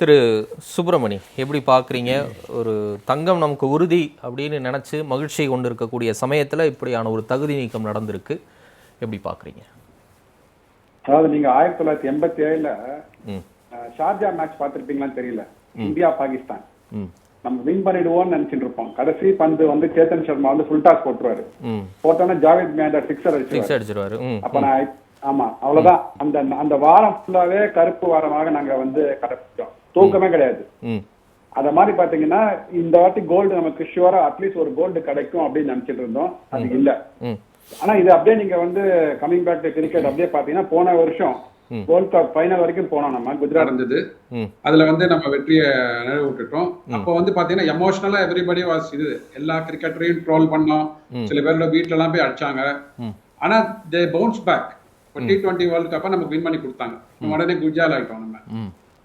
திரு சுப்பிரமணி எப்படி பார்க்குறீங்க? ஒரு தங்கம் நமக்கு உறுதி அப்படின்னு நினச்சி மகிழ்ச்சி கொண்டு இருக்கக்கூடிய சமயத்தில் இப்படியான ஒரு தகுதி நீக்கம் நடந்திருக்கு. எப்படி பார்க்குறீங்க? அதாவது நீங்க ஆயிரத்தி தொள்ளாயிரத்தி எண்பத்தி ஏழுல ஷார்ஜா மேட்ச் பார்த்திருப்பீங்களான்னு தெரியல. இந்தியா பாகிஸ்தான். நம்ம வின் பண்ணிடுவோம்னு நினைச்சிட்டு இருப்போம். கடைசி பந்து வந்து சேத்தன் சர்மா வந்து ஃபுல் டாஸ் போட்டுருவாரு. போட்டோன்னே ஜாவேத் மேண்டர் சிக்ஸர் அடிச்சிருவாரு. அப்ப நான் ஆமா அவ்வளவுதான். அந்த அந்த வாரம் ஃபுல்லாவே கருப்பு வாரமாக நாங்க வந்து கடைப்பிடிச்சோம். தூக்கமே கிடையாது. ம். அத மாதிரி பாத்தீங்கன்னா இந்த வாட்டி கோல்டு நமக்கு ஷுவரா அட்லீஸ்ட் ஒரு கோல்டு கிடைக்கும் அப்படின்னு நினைச்சிட்டு இருந்தோம். அது இல்ல. ம். ஆனா இது அப்படியே நீங்க வந்து கமிங் பேக் டு கிரிக்கெட் அப்படியே பாத்தீங்கன்னா போன வருஷம். வேர்ல்ட் கப் ஃபைனல் வரைக்கும் போனோம் நம்ம குஜராத். இருந்தது ம். அதுல வந்து நம்ம வெற்றியை விட்டுட்டோம் அப்போ வந்து பாத்தீங்கன்னா எமோஷனலா எவ்ரிபடி வாஸ் இது எல்லா கிரிக்கெட்டரையும் ட்ரோல் பண்ணோம். சில பேர்ல வீட்ல எல்லாம் போய் அடிச்சாங்க. ஆனா தே பவுன்ஸ் பேக் இப்போ டி டுவெண்ட்டி வேர்ல்டு கப்பை நமக்கு வின் பண்ணி கொடுத்தாங்க. நம்ம உடனே குஜால் ஆயிட்டோம் நம்ம.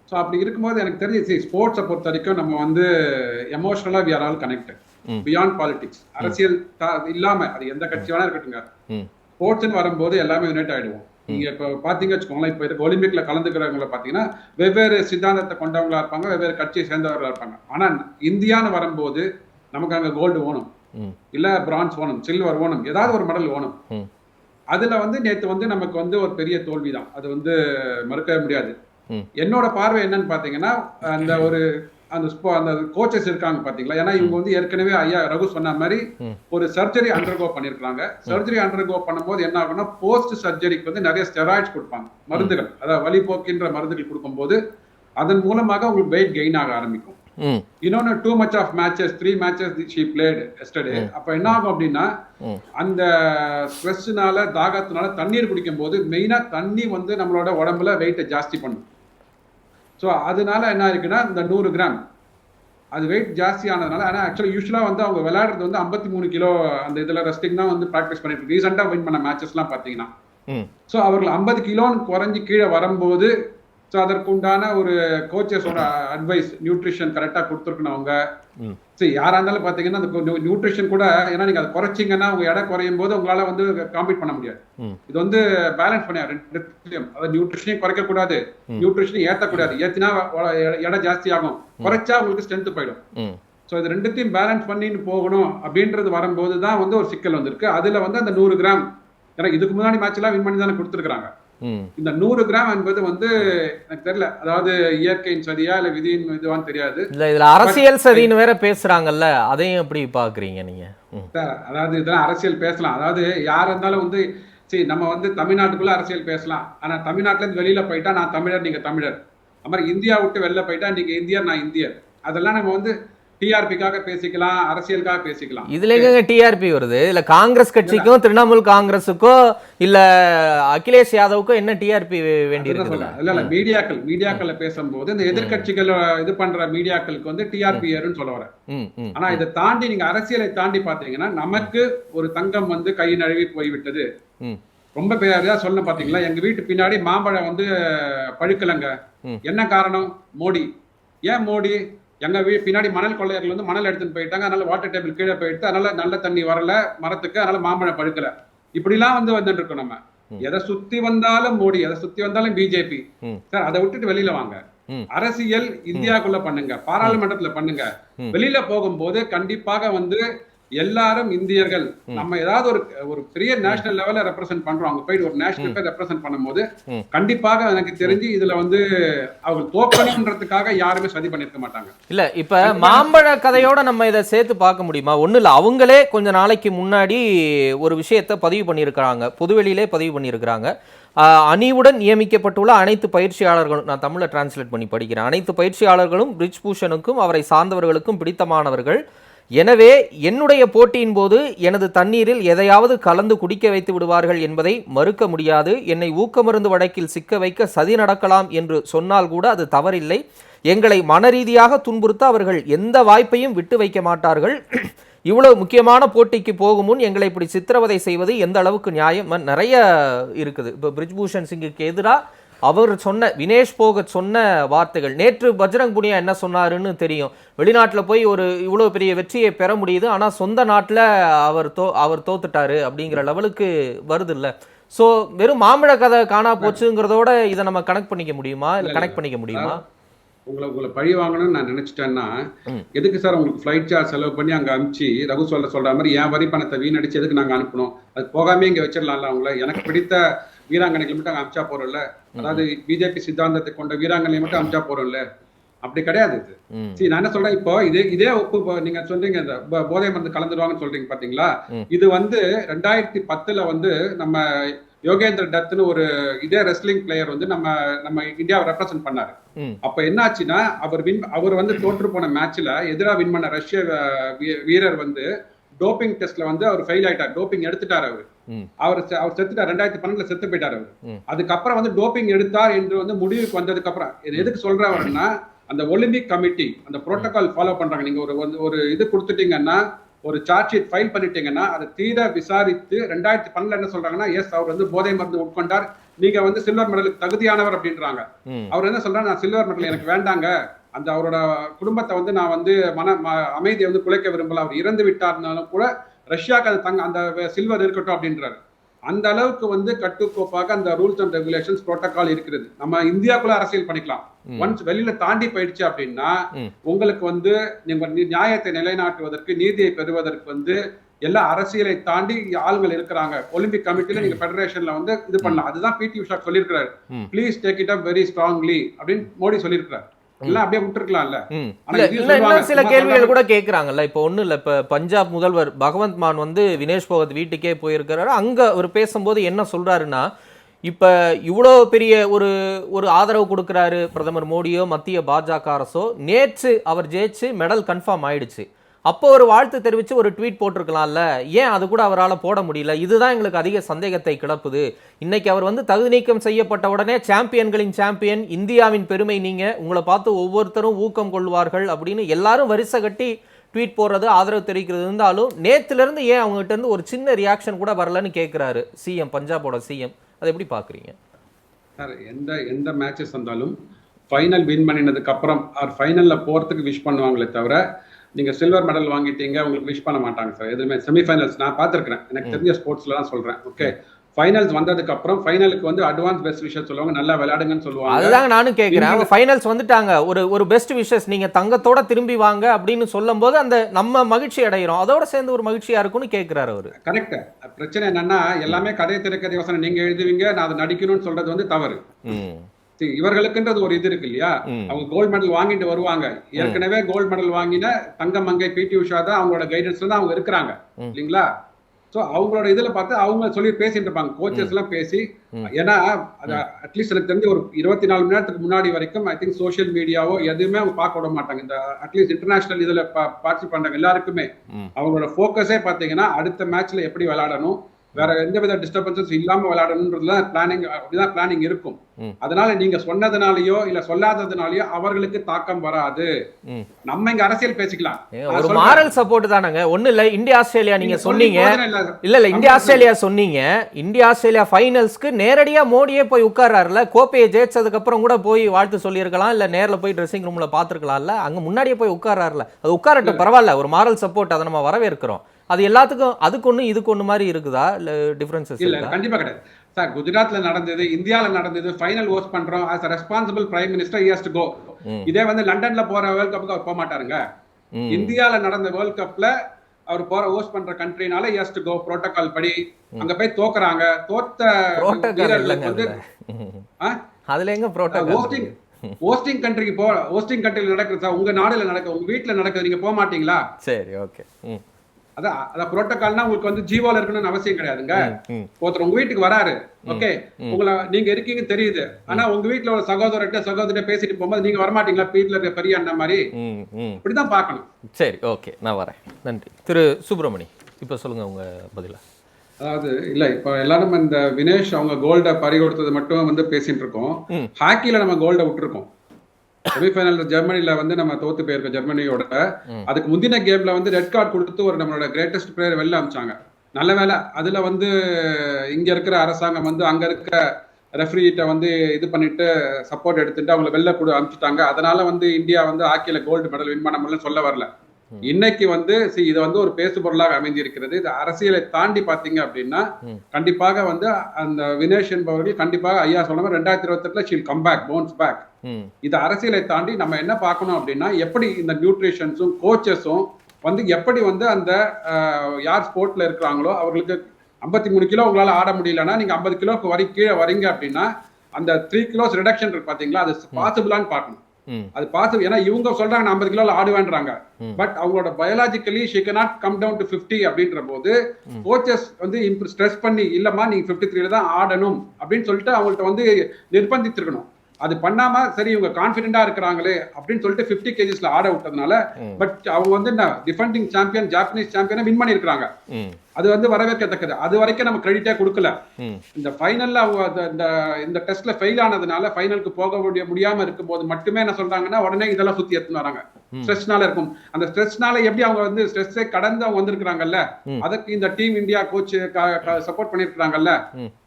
ஸோ அப்படி இருக்கும்போது எனக்கு தெரிஞ்சு ஸ்போர்ட்ஸை பொறுத்த வரைக்கும் நம்ம வந்து எமோஷனலா we are all connected. Beyond politics அரசியல் இல்லாம அது எந்த கட்சி வேணா இருக்கட்டுங்க ம். ஸ்போர்ட்ஸ்னு வரும்போது எல்லாமே யுனைட் ஆயிடுவோம். நீங்க இப்போ பாத்தீங்க வச்சுக்கோங்களேன் இப்போ இருக்க ஒலிம்பிக்ல கலந்துக்கிறவங்களை பாத்தீங்கன்னா வெவ்வேறு சித்தாந்தத்தை கொண்டவங்களா இருப்பாங்க வெவ்வேறு கட்சியை சேர்ந்தவர்களா இருப்பாங்க. ஆனா இந்தியான்னு வரும்போது நமக்கு அங்க கோல்டு வேணும் இல்ல பிரான்ஸ் வேணும் சில்வர் வேணும் ஏதாவது ஒரு மெடல் வேணும் அதுல வந்து நேத்து வந்து நமக்கு வந்து ஒரு பெரிய தோல்வி தான் அது வந்து மறுக்கவே முடியாது. என்னோட பார்வை என்னன்னு பாத்தீங்கன்னா அந்த ஒரு அந்த அந்த கோச்சஸ் இருக்காங்க பாத்தீங்களா? ஏன்னா இவங்க வந்து ஏற்கனவே ஐயா ரகு சொன்ன மாதிரி. ஒரு சர்ஜரி அண்டர்கோ பண்ணிருக்காங்க சர்ஜரி அண்டர்கோ பண்ணும்போது என்ன ஆகும்னா போஸ்ட் சர்ஜரிக்கு வந்து நிறைய ஸ்டெராய்ட்ஸ் கொடுப்பாங்க. மருந்துகள். அதாவது வலிபோக்கின்ற மருந்துகள் கொடுக்கும்போது அதன் மூலமாக உங்களுக்கு வெயிட் கெயின் ஆக ஆரம்பிக்கும். இன்னொன்னு too much of matches three matches she played yesterday அப்ப என்ன ஆகும் அப்படின்னா. அந்த ஸ்ட்ரெஸ்னால தாகத்தினால தண்ணீர் குடிக்கும் போது மெயினா தண்ணி வந்து நம்மளோட உடம்புல வெயிட்டை ஜாஸ்தி பண்ணும். ஸோ அதனால என்ன இருக்குன்னா இந்த நூறு கிராம் அது வெயிட் ஜாஸ்தி ஆனதுனால ஆனால் ஆக்சுவலி யூஸ்வலாக வந்து அவங்க விளையாடுறது வந்து ஐம்பத்தி மூணு கிலோ அந்த இதில் ரெஸ்டிங் தான் வந்து ப்ராக்டிஸ் பண்ணிட்டு ரீசெண்டாக வின் பண்ண மேட்சஸ்லாம் பார்த்தீங்கன்னா. ஸோ அவர்கள் ஐம்பது கிலோன்னு குறைஞ்சி கீழே வரும்போது ஸோ அதற்குண்டான ஒரு கோச்சஸோட அட்வைஸ் நியூட்ரிஷன் கரெக்டாக கொடுத்துருக்கணும் அவங்க. சரி யாரா இருந்தாலும் பார்த்தீங்கன்னா அந்த நியூட்ரிஷன் கூட ஏன்னா நீங்கள் அதை குறைச்சிங்கன்னா உங்க எடை குறையும் போது உங்களால வந்து காம்பீட் பண்ண முடியாது. இது வந்து பேலன்ஸ் பண்ண ரெண்டுத்தையும் அதாவது நியூட்ரிஷனையும் குறைக்க கூடாது. ம். நியூட்ரிஷனையும் ஏற்றக்கூடாது ஏற்றினா எடை ஜாஸ்தி ஆகும். குறைச்சா உங்களுக்கு ஸ்ட்ரென்த் போயிடும். ஸோ இது ரெண்டுத்தையும் பேலன்ஸ் பண்ணிட்டு போகணும் அப்படின்றது வரும்போது தான் வந்து ஒரு சிக்கல் வந்திருக்கு. அதுல வந்து அந்த நூறு கிராம் ஏன்னா இதுக்கு முன்னாடி மேட்ச் எல்லாம் வின் பண்ணி தானே கொடுத்துருக்காங்க இந்த நூறு கிராம் என்பது வந்து எனக்கு தெரியல. அதாவது இயற்கையின் சதியா இல்ல விதியின் இதுவான்னு தெரியாது. இல்ல இதுல அரசியல் சதின்னு வேற பேசுறாங்கல்ல அதையும் எப்படி பாக்குறீங்க நீங்க? அதாவது இதெல்லாம் அரசியல் பேசலாம். அதாவது யார் இருந்தாலும் வந்து சரி நம்ம வந்து தமிழ்நாட்டுக்குள்ள அரசியல் பேசலாம். ஆனா தமிழ்நாட்டுல இருந்து வெளியில போயிட்டா நான் தமிழர் நீங்க தமிழர். அது மாதிரி இந்தியா விட்டு வெளில போயிட்டா நீங்க இந்தியர் நான் இந்தியர். அதெல்லாம் நம்ம வந்து டிஆர்பிக்காக பேசிக்கலாம் அரசியலுக்காக பேசிக்கலாம். இதுல எங்க டிஆர்பி வருது? இல்ல காங்கிரஸ் கட்சிக்கும் திரிணாமுல் காங்கிரஸுக்கோ இல்ல அகிலேஷ் யாதவுக்கோ என்ன டிஆர்பி வேண்டி. இல்ல இல்ல மீடியாக்கள் மீடியாக்கள்ல பேசும்போது இந்த எதிர்க்கட்சிகள் இது பண்ற மீடியாக்களுக்கு வந்து டிஆர்பி ஏறுன்னு சொல்ல வரேன். ஆனா இதை தாண்டி நீங்க அரசியலை தாண்டி பாத்தீங்கன்னா நமக்கு ஒரு தங்கம் வந்து கை நழுவி போய்விட்டது. ரொம்ப பேரா சொல்ல பாத்தீங்களா? எங்க வீட்டு பின்னாடி மாம்பழம் வந்து பழுக்கலங்க. என்ன காரணம்? மோடி. ஏன் மோடி? எங்க வீ பின்னாடி மணல் கொள்ளையர்கள் வந்து மணல் எடுத்துட்டு போயிட்டாங்க அதனால வாட்டர் டேபிள் கீழே போயிட்டு அதனால நல்ல தண்ணி வரல மரத்துக்கு அதனால மாம்பழம் பழுக்கல இப்படிலாம் வந்து வந்துட்டு இருக்கோம் நம்ம. எதை சுத்தி வந்தாலும் மோடி எதை சுத்தி வந்தாலும் பிஜேபி. சார் அதை விட்டுட்டு வெளியில வாங்க. அரசியல் இந்தியாக்குள்ள பண்ணுங்க பாராளுமன்றத்துல பண்ணுங்க. வெளியில போகும்போது கண்டிப்பாக வந்து எல்லாரும் இந்தியர்கள். நம்ம ஏதாவது ஒரு ஒரு பெரிய நேஷனல் லெவல்ல ரெப்ரசென்ட் பண்றோம். அங்க போயிட்டு ஒரு நேஷனல் ரெப்ரசென்ட் பண்ணும்போது. கண்டிப்பாக எனக்கு தெரிஞ்சு இதுல வந்து அவங்க தோக்கணுன்றதுக்காக யாருமே சதி பண்ணிருக்க மாட்டாங்க. இல்ல இப்ப மாம்பழ கதையோட நம்ம இதை சேர்த்து பார்க்க முடியுமா? ஒண்ணு இல்ல அவங்களே கொஞ்ச நாளைக்கு முன்னாடி ஒரு விஷயத்தை பதிவு பண்ணியிருக்கிறாங்க. பொதுவெளியிலே பதிவு பண்ணியிருக்கிறாங்க. ஆஹ், அணிவுடன் நியமிக்கப்பட்டுள்ள அனைத்து பயிற்சியாளர்களும் நான் தமிழ்ல டிரான்ஸ்லேட் பண்ணி படிக்கிறேன். அனைத்து பயிற்சியாளர்களும் பிரிஜ் பூஷனுக்கும் அவரை சார்ந்தவர்களுக்கும் பிடித்தமானவர்கள். எனவே என்னுடைய போட்டியின் போது எனது தண்ணீரில் எதையாவது கலந்து குடிக்க வைத்து விடுவார்கள் என்பதை மறுக்க முடியாது. என்னை ஊக்கமருந்து வழக்கில் சிக்க வைக்க சதி நடக்கலாம் என்று சொன்னால் கூட அது தவறில்லை. எங்களை மனரீதியாக துன்புறுத்த அவர்கள் எந்த வாய்ப்பையும் விட்டு வைக்க மாட்டார்கள். இவ்வளவு முக்கியமான போட்டிக்கு போகும் முன் எங்களை இப்படி சித்திரவதை செய்வது எந்த அளவுக்கு நியாயம்? நிறைய இருக்குது. இப்போ பிரிஜ்பூஷன் சிங்குக்கு எதிராக அவர் சொன்ன வினேஷ் போகத் சொன்ன வார்த்தைகள். நேற்று பஜ்ரங் புனியா என்ன சொன்னாருன்னு தெரியும். வெளிநாட்டில் போய் ஒரு இவ்வளோ பெரிய வெற்றியை பெற முடியுது. ஆனால் சொந்த நாட்டில் அவர் தோ அவர் தோத்துட்டாரு அப்படிங்கிற லெவலுக்கு வருது இல்ல ஸோ வெறும் மாம்பழ கதை காணா போச்சுங்கிறதோட இதை நம்ம கனெக்ட் பண்ணிக்க முடியுமா? இல்லை கனெக்ட் பண்ணிக்க முடியுமா? உங்களை உங்களை பழி வாங்கணும்னு நான் நினைச்சிட்டேன்னா. எதுக்கு சார் உங்களுக்கு ஃப்ளைட் சார்ஜ் செலவு பண்ணி அங்க அனுப்பிச்சு ரகு சொல்ல சொல்ற மாதிரி என் வரி பணத்தை வீணடிச்சு எதுக்கு நாங்க அனுப்பணும்? அது போகாமே இங்க வச்சிடலாம்ல அவங்கள. எனக்கு பிடித்த வீராங்கனைகளை மட்டும் அனுப்பிச்சா போறோம்ல? அதாவது பிஜேபி சித்தாந்தத்தை கொண்ட வீராங்கனை மட்டும் அனுப்பிச்சா போறோம்ல? அப்படி கிடையாது இது. சரி நான் என்ன சொல்றேன் இப்போ இதே இதே ஒப்பு நீங்க சொல்றீங்க இந்த போதை மருந்து கலந்துருவாங்கன்னு சொல்றீங்க பாத்தீங்களா. இது வந்து ரெண்டாயிரத்தி பத்துல வந்து நம்ம யோகேந்திர டத்னு ஒரு இதே ரெஸ்லிங் பிளேயர் வந்து நம்ம நம்ம இந்தியாவை ரெப்ரசென்ட் பண்ணாரு. அப்ப என்னாச்சுன்னா அவர் வின் அவர் வந்து தோற்று போன மேட்ச்ல எதிரா வின் பண்ண ரஷ்ய வீரர் வந்து டோப்பிங் டெஸ்ட்ல வந்து அவர் ஃபெயில் ஆயிட்டார். டோப்பிங் எடுத்துட்டார் அவர். அவர் அவர் செத்துட்டார். ரெண்டாயிரத்தி பன்னெண்டுல செத்து போயிட்டார் அவர். அதுக்கப்புறம் வந்து டோப்பிங் எடுத்தார் என்று வந்து முடிவுக்கு வந்ததுக்கு அப்புறம் இது எதுக்கு சொல்றவர்னா அந்த ஒலிம்பிக் கமிட்டி அந்த புரோட்டோகால் ஃபாலோ பண்றாங்க. நீங்க ஒரு ஒரு இது கொடுத்துட்டீங்கன்னா ஒரு சார்ஜ் ஷீட் ஃபைல் பண்ணிட்டீங்கன்னா அதை தீர விசாரித்து ரெண்டாயிரத்தி பன்னெண்டுல என்ன சொல்றாங்கன்னா எஸ் அவர் வந்து போதை மருந்து உட்கொண்டார். நீங்க வந்து சில்வர் மெடலுக்கு தகுதியானவர் அப்படின்றாங்க. அவர் என்ன சொல்றாரு? நான் சில்வர் மெடல் எனக்கு வேண்டாங்க. அந்த அவரோட குடும்பத்தை வந்து நான் வந்து மன அமைதியை வந்து குலைக்க விரும்பல. அவர் இறந்து விட்டார்னாலும் கூட ரஷ்யாக்கு அது தங்க அந்த சில்வர் இருக்கட்டும் அப்படின்றாரு. அந்த அளவுக்கு வந்து கட்டுக்கோப்பாக அந்த ரூல்ஸ் அண்ட் ரெகுலேஷன்ஸ் புரோட்டோகால் இருக்கிறது. நம்ம இந்தியாக்குள்ள அரசியல் பண்ணிக்கலாம். ஒன்ஸ் வெளியில தாண்டி போயிடுச்சு அப்படின்னா. உங்களுக்கு வந்து நீங்க நியாயத்தை நிலைநாட்டுவதற்கு நீதியை பெறுவதற்கு வந்து எல்லா அரசியலை தாண்டி ஆளுங்கள் இருக்கிறாங்க. ஒலிம்பிக் கமிட்டில நீங்க ஃபெடரேஷன்ல வந்து இது பண்ணலாம். அதுதான் பிடி உஷா சொல்லியிருக்கிறாரு. Please take it up very strongly அப்படின்னு மோடி சொல்லியிருக்கிறார். சில கேள்விகள். கூட கேக்குறாங்கல்ல. இப்போ ஒண்ணும் இல்ல. இப்ப பஞ்சாப் முதல்வர் பகவந்த் மான் வந்து வினேஷ் போகத் வீட்டுக்கே போயிருக்கிறாரு. அங்க அவர் பேசும்போது என்ன சொல்றாருன்னா இப்ப இவ்வளோ பெரிய ஒரு ஒரு ஆதரவு கொடுக்கறாரு பிரதமர் மோடியோ மத்திய பாஜக அரசோ நேற்று அவர் ஜெயிச்சு மெடல் கன்ஃபார்ம் ஆயிடுச்சு. அப்போ ஒரு வாழ்த்து தெரிவித்து ஒரு ட்வீட் போட்டிருக்கலாம்ல. ஏன் அது கூட அவரால் போட முடியல? இதுதான் எங்களுக்கு அதிக சந்தேகத்தை கிளப்புது. இன்னைக்கு அவர் வந்து தகுதி நீக்கம் செய்யப்பட்ட உடனே சாம்பியன்களின் சாம்பியன் இந்தியாவின் பெருமை நீங்க உங்களை பார்த்து ஒவ்வொருத்தரும் ஊக்கம் கொள்வார்கள் அப்படின்னு எல்லாரும் வரிசை கட்டி ட்வீட் போடுறது ஆதரவு தெரிவிக்கிறது இருந்தாலும் நேத்துல இருந்து ஏன் அவங்ககிட்ட இருந்து ஒரு சின்ன ரியாக்ஷன் கூட வரலன்னு கேட்குறாரு சிஎம் பஞ்சாபோட சிஎம் அதை எப்படி பார்க்குறீங்க? சார் எந்த எந்த மேட்சஸ் வந்தாலும் ஃபைனல் வின் பண்ணினதுக்கு அப்புறம் அவர் ஃபைனலில் போறதுக்கு விஷ் பண்ணுவாங்களே தவிர நீங்க சில்வர் மெடல் வாங்கிட்டீங்க உங்களுக்கு விஷ் பண்ண மாட்டாங்க சார் எதுவுமே. செமிஃபைனல்ஸ் நான் பார்த்துருக்கிறேன். எனக்கு தெரிஞ்ச ஸ்போர்ட்ஸ்ல தான் சொல்றேன். ஓகே ஃபைனல்ஸ் வந்ததுக்கு அப்புறம் ஃபைனலுக்கு வந்து அட்வான்ஸ் பெஸ்ட் விஷயம் சொல்லுவாங்க நல்லா விளையாடுங்கன்னு சொல்லுவாங்க. அதுதாங்க நானும் கேட்குறேன் அவங்க ஃபைனல்ஸ் வந்துட்டாங்க. ஒரு ஒரு பெஸ்ட் விஷஸ் நீங்க தங்கத்தோட திரும்பி வாங்க அப்படின்னு சொல்லும்போது அந்த நம்ம மகிழ்ச்சி அடைகிறோம் அதோட சேர்ந்து ஒரு மகிழ்ச்சியா இருக்கும்னு கேட்குறாரு அவரு. கரெக்ட் பிரச்சனை என்னன்னா எல்லாமே கதை திரைக்கதை யோசனை நீங்க எழுதுவீங்க நான் அதை நடிக்கணும்னு சொல்றது வந்து தவறு. இவர்களுக்குன்றது ஒரு இது இருக்கு இல்லையா. அவங்க கோல்ட் மெடல் வாங்கிட்டு வருவாங்க. ஏற்கனவே கோல்ட் மெடல் வாங்கின தங்க மங்கை பிடி உஷா தான் அவங்களோட கைடன்ஸ்ல தான் அவங்க இருக்கிறாங்க. இல்லைங்களா? சோ அவங்களோட இதுல பார்த்து அவங்க சொல்லி பேசிட்டு இருப்பாங்க. கோச்சஸ் எல்லாம் பேசி. ஏன்னா அட்லீஸ்ட் எனக்கு தெரிஞ்ச ஒரு இருபத்தி நாலு மணி நேரத்துக்கு முன்னாடி வரைக்கும் ஐ திங்க் சோஷியல் மீடியாவோ எதுவுமே அவங்க பார்க்க விட மாட்டாங்க. இந்த அட்லீஸ்ட் இன்டர்நேஷனல் இதுல பார்ட்டிசிபேட் பண்றாங்க எல்லாருக்குமே. அவங்களோட ஃபோக்கஸே பாத்தீங்கன்னா அடுத்த மேட்ச்ல எப்படி விளையாடணும் வேற எந்த வித டிஸ்டர்பன்சஸ் இல்லாம விளையாடணுன்றதுல பிளானிங் அப்படிதான் பிளானிங் இருக்கும். அதனால நீங்க சொன்னதுனாலயோ இல்ல சொல்லாததுனாலயோ அவர்களுக்கு தாக்கம் வராது. நம்ம இங்க அரசியல் பேசிக்கலாம். ஒரு. மாரல் சப்போர்ட் தானங்க. ஒண்ணு இல்ல இந்தியா ஆஸ்திரேலியா நீங்க சொன்னீங்க. இல்ல இல்ல இந்தியா ஆஸ்திரேலியா சொன்னீங்க. இந்தியா ஆஸ்திரேலியா ஃபைனல்ஸ்க்கு நேரடியா மோடியே போய் உட்கார்றாருல கோப்பையை ஜெயிச்சதுக்கு அப்புறம் கூட போய் வாழ்த்து சொல்லியிருக்கலாம். இல்ல நேர்ல போய் ட்ரெஸ்ஸிங் ரூம்ல பாத்துருக்கலாம்ல அங்க முன்னாடியே போய் உட்கார்றாருல அது உட்காரட்டும் பரவாயில்ல. ஒரு மாரல் சப்போர்ட் அதை நம்ம வரவேற்கிறோம். அது எல்லாத்துக்கும் அதுக்கு ஒண்ணு இதுக்கு ஒண்ணு மாதிரி இருக்குதா? இல்ல டிஃபரன்சஸ் இல்ல இருக்கா? கண்டிப்பா கிடையாது. சார் குஜராத்ல நடந்தது இந்தியால நடந்தது ஃபைனல் ஹோஸ்ட் பண்றோம். As responsible prime minister to go. இதே வந்து லண்டன்ல போற வேர்ல்ட் கப்புக்கு அவர் போக மாட்டாருங்க. ம். இந்தியால நடந்த வேர்ல்ட் கப்ல அவர் போற ஹோஸ்ட் பண்ற கண்ட்ரினால ஹியஸ் டு கோ புரோட்டோகால் படி. அங்க போய் தோக்குறாங்க. தோத்த வீரர்களுக்கு வந்து அதுல. எங்க ஹோஸ்டிங் ஹோஸ்டிங் கண்ட்ரிக்கு போ ஹோஸ்டிங் கண்ட்ரில நடக்குது சார் உங்க நாடுல நடக்குது உங்க வீட்ல நடக்குது நீங்க போக மாட்டீங்களா? சரி ஓகே அதான் அதான் புரோட்டோகால்னா உங்களுக்கு வந்து ஜீவோல இருக்கணும்னு அவசியம் கிடையாதுங்க. ஒருத்தர் உங்க வீட்டுக்கு வராரு ஓகே? உங்களை நீங்க இருக்கீங்க தெரியுது. ஆனா உங்க வீட்ல ஒரு சகோதரர்கிட்ட சகோதரிட்ட பேசிட்டு போகும்போது நீங்க வரமாட்டீங்களா? வீட்டுல இருக்க பெரிய அண்ணன் மாதிரி? இப்படிதான் பார்க்கணும். சரி ஓகே. நான் வரேன். நன்றி. திரு சுப்பிரமணி இப்போ சொல்லுங்க உங்க பதில. அதாவது இல்ல இப்ப எல்லாரும் இந்த வினேஷ் அவங்க கோல்ட பறி கொடுத்தது மட்டும் வந்து பேசிட்டு இருக்கோம். ஹாக்கில நம்ம கோல்ட விட்டுருக்கோம். செமிஃபைனல் ஜெர்மனில வந்து நம்ம தோத்து போயிருக்கோம் ஜெர்மனியோட. அதுக்கு முந்தின கேம்ல வந்து ரெட் கார்டு கொடுத்து ஒரு நம்மளோட கிரேட்டஸ்ட் பிளேயர் வெளில அமிச்சாங்க. நல்ல வேளை அதுல வந்து இங்க இருக்கிற அரசாங்கம் வந்து அங்க இருக்க ரெஃப்ரிகிட்ட வந்து இது பண்ணிட்டு சப்போர்ட் எடுத்துட்டு அவங்கள வெளில கூட அனுப்பிச்சிட்டாங்க அதனால வந்து இந்தியா வந்து ஹாக்கில கோல்டு மெடல் வின் பண்ண முடியல சொல்ல வரல. இன்னைக்கு வந்து இது வந்து ஒரு பேசு பொருளாக அமைந்திருக்கிறது. இது அரசியலை தாண்டி பாத்தீங்க அப்படின்னா. கண்டிப்பாக வந்து அந்த வினேஷ் என்பவர்கள் கண்டிப்பாக ஐயா சொன்ன ரெண்டாயிரத்தி இருபத்தெட்டுல she'll come back bounce back இது அரசியலை தாண்டி நம்ம என்ன பார்க்கணும் அப்படின்னா எப்படி இந்த நியூட்ரிஷன்ஸும் கோச்சஸும் வந்து எப்படி வந்து அந்த யார் ஸ்போர்ட்ல இருக்கிறாங்களோ அவர்களுக்கு ஐம்பத்தி மூணு கிலோ உங்களால ஆட முடியலன்னா நீங்க ஐம்பது கிலோக்கு வரி கீழே வரீங்க அப்படின்னா அந்த த்ரீ கிலோஸ் ரிடக்ஷன் இருக்கு பாத்தீங்களா? அது பாசிபிளான்னு பார்க்கணும். அது பாசிபிள். ஏன்னா இவங்க சொல்றாங்க ஐம்பது கிலோல ஆடுவேன்றாங்க. பட் அவங்களோட biologically she cannot come down to 50 அப்படின்ற போது கோச்சஸ் வந்து ஸ்ட்ரெஸ் பண்ணி இல்லம்மா நீங்க 53 த்ரீல தான் ஆடணும் அப்படின்னு சொல்லிட்டு அவங்கள்ட்ட வந்து நிர்பந்தித்திருக்கணும். அது பண்ணாம சரி இவங்க கான்பிடென்டா இருக்கிறாங்களே அப்படின்னு சொல்லிட்டு 50 கேஜிஸ்ல ஆட விட்டதுனால. பட் அவங்க வந்து டிஃபெண்டிங் சாம்பியன் ஜாப்பனீஸ் சாம்பியனை வின் பண்ணியிருக்காங்க ம். அது வந்து வரவேற்கத்தக்கது. அது வரைக்கும் நம்ம கிரெடிட்டே கொடுக்கல. இந்த ஃபைனல்ல அவங்க அந்த- இந்த இந்த டெஸ்ட்ல ஃபெயில் ஆனதுனால ஃபைனலுக்கு போக முடிய முடியாம இருக்கும்போது மட்டுமே என்ன சொல்றாங்கன்னா உடனே இதெல்லாம் சுத்தி எடுத்துன்னு வராங்க. ஸ்ட்ரெஸ்னால இருக்கும். அந்த ஸ்ட்ரெஸ்னால எப்படி அவங்க வந்து ஸ்ட்ரெஸ்ஸை கடந்து அவங்க வந்திருக்காங்கல்ல ம். அதுக்கு இந்த டீம் இந்தியா கோச் சப்போர்ட் பண்ணிருக்காங்கல்ல.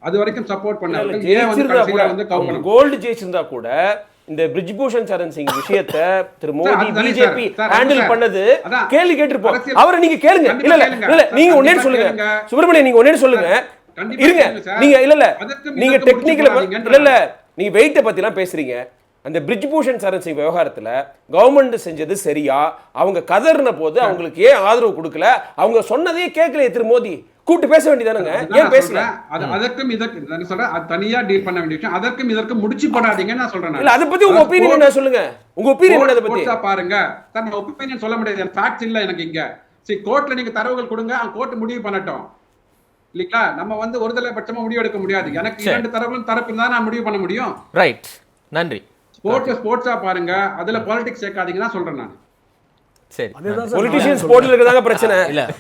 அது வரைக்கும் சப்போர்ட் பண்ணாங்க ஏன் வந்து கடைசியில வந்து கோல்டு ஜெயிச்சிருந்தா கூட இந்த பிரிஜ்பூஷன் சரண் சிங் விஷயத்த திரு மோடி பிஜேபி ஹேண்டில். பண்ணது. கேள்வி கேட்டிருப்போம். அவரை நீங்க கேளுங்க. இல்ல இல்ல. இல்ல நீங்க ஒன்னே சொல்லுங்க. சுப்பிரமணியன் நீங்க ஒன்னே சொல்லுங்க. இருங்க. நீங்க இல்ல இல்ல. நீங்க டெக்னிக்கல இல்ல இல்ல. நீங்க வெயிட்ட பத்தி எல்லாம் பேசுறீங்க. அந்த பிரிஜ்பூஷன் சரண் சிங் விவகாரத்துல கவர்மெண்ட் செஞ்சது சரியா? அவங்க கதறின போது அவங்களுக்கு ஏன் ஆதரவு கொடுக்கல? அவங்க சொன்னதையே கேட்கலையே திரு மோடி கூப்பிட்டு பேச வேண்டியதானுங்க? ஏன் பேசல? அதற்கும் இதற்கு நான் சொல்றேன் அது தனியா டீல் பண்ண வேண்டிய விஷயம். அதற்கும் இதற்கும் முடிச்சு போடாதீங்கன்னு நான் சொல்றேன். இல்ல அத பத்தி உங்க ஒப்பீனியன் என்ன சொல்லுங்க? உங்க ஒப்பீனியன் அதை பத்தி? பாருங்க. சார் நான் ஒப்பீனியன் சொல்ல முடியாது. ஃபேக்ட்ஸ் இல்ல எனக்கு இங்க. சரி கோர்ட்ல நீங்க தரவுகள் கொடுங்க கோர்ட் முடிவு பண்ணட்டும். இல்லைங்களா? நம்ம வந்து ஒருதலை பட்சமா முடிவு எடுக்க முடியாது. எனக்கு. இரண்டு தரவுகளும் தரப்பு இருந்தா நான் முடிவு பண்ண முடியும். ரைட் நன்றி. ஸ்போர்ட்ஸ் ஸ்போர்ட்ஸா பாருங்க. அதுல பாலிடிக்ஸ் சேர்க்காதீங்கன்னா சொல்றேன் நான். சரி. பிரச்சனை. இல்ல.